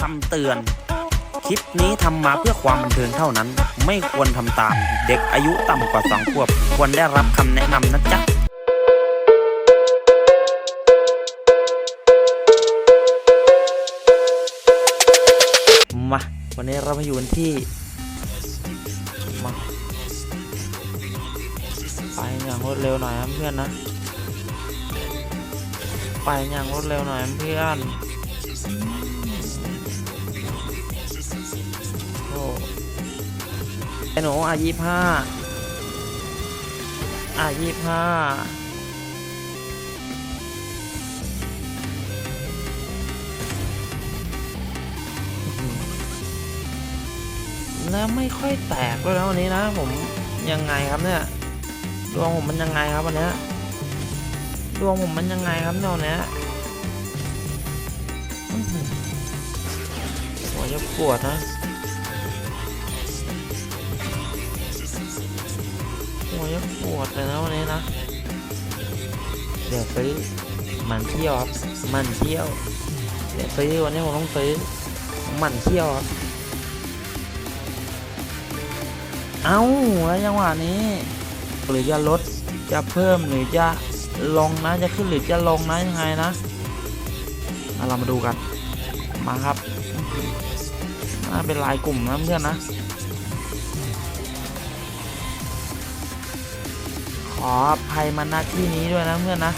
คำเตือน คลิปนี้ทำมาเพื่อความบันเทิงเท่านั้น ไม่ควรทำตาม เด็กอายุต่ำกว่าสองขวบ ควรได้รับคำแนะนำนะจ๊ะ มา วันนี้เรามาอยู่กันที่ มาไปอย่างรวดเร็วหน่อยนะเพื่อนนะไปอย่างรวดเร็วหน่อยเพื่อน หนูอายี่ห้าอายี่ห้าแล้วไม่ค่อยแตกด้วยนะวันนี้นะ ผมยังไงครับเนี่ยดวงผมมันยังไงครับวันนี้ดวงผมมันยังไงครับเนี่ยวันนี้ยอื้อหือหัวจะปวดนะ หัวจะปวดเลยนะวันนี้นะ เดี๋ยวซื้อมันเที่ยวครับมันเที่ยว เดี๋ยวซื้อวันนี้ผมต้องซื้อมันเที่ยวครับ เอ้าแล้วจังหวะนี้ หรือจะลดจะเพิ่มหรือจะลงนะจะขึ้นหรือจะลงนะยังไงนะอะเรามาดูกันมาครับน่าเป็นลายกลุ่มนะเพื่อนนะ ขออภัยมาณที่นี้ด้วยนะเพื่อนนะ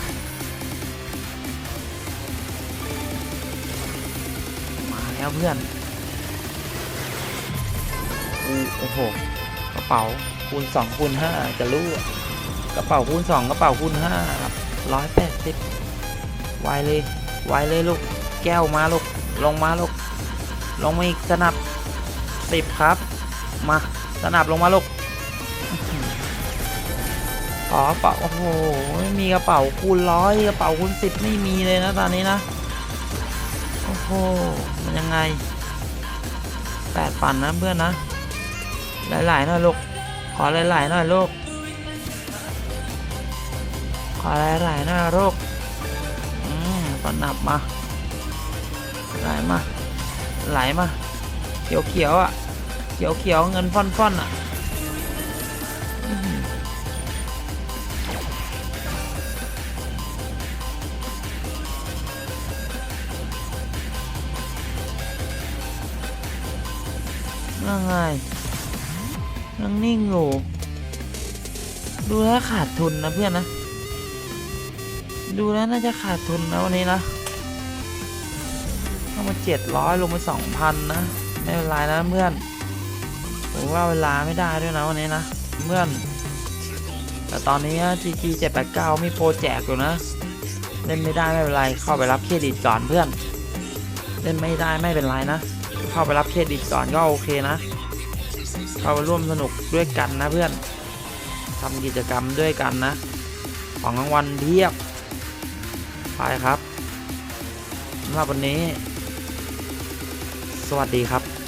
มาแล้วเพื่อนอู้โอ้โห กระเป๋าคูณสองคูณห้าจะรู้กระเป๋าคูณสองกระเป๋าคูณห้าครับร้อยแปดสิบไวเลย ไวเลยลูก แก้วมาลูก ลงมาลูก ลงมาอีกสนับสิบครับ มา สนับลงมาลูก ขอกระเป๋าโอ้โหไม่มีกระเป๋าคูณร้อยกระเป๋าคูณสิบไม่มีเลยนะตอนนี้นะโอ้โหมันยังไงแปดปั่นนะเพื่อนนะหลายๆหน่อยลูกขอหลายๆหน่อยลูกขอหลายๆหน่อยลูกอืมตอนนับมาไหลมาไหลมาเขียวเขียวอะเขียวเขียวเงินฟ่อนๆอะอื้อ ยังไงยังนิ่งอยู่ ดูแล้วขาดทุนนะเพื่อนนะ ดูแล้วน่าจะขาดทุนนะวันนี้นะเข้ามาเจ็ดร้อยลงไปสองพันนะ ไม่เป็นไรนะเพื่อนผมว่าเวลาไม่ได้ด้วยนะวันนี้นะเพื่อน แต่ตอนนี้ GG 789 มีโปรแจกอยู่นะ เล่นไม่ได้ไม่เป็นไร เข้าไปรับเครดิตก่อนเพื่อน เล่นไม่ได้ไม่เป็นไรนะ เข้าไปรับเครดิตก่อนก็โอเคนะ เข้าไปร่วมสนุกด้วยกันนะเพื่อนทำกิจกรรมด้วยกันนะ ของรางวัลเทียบ ไปครับสำหรับวันนี้ สวัสดีครับ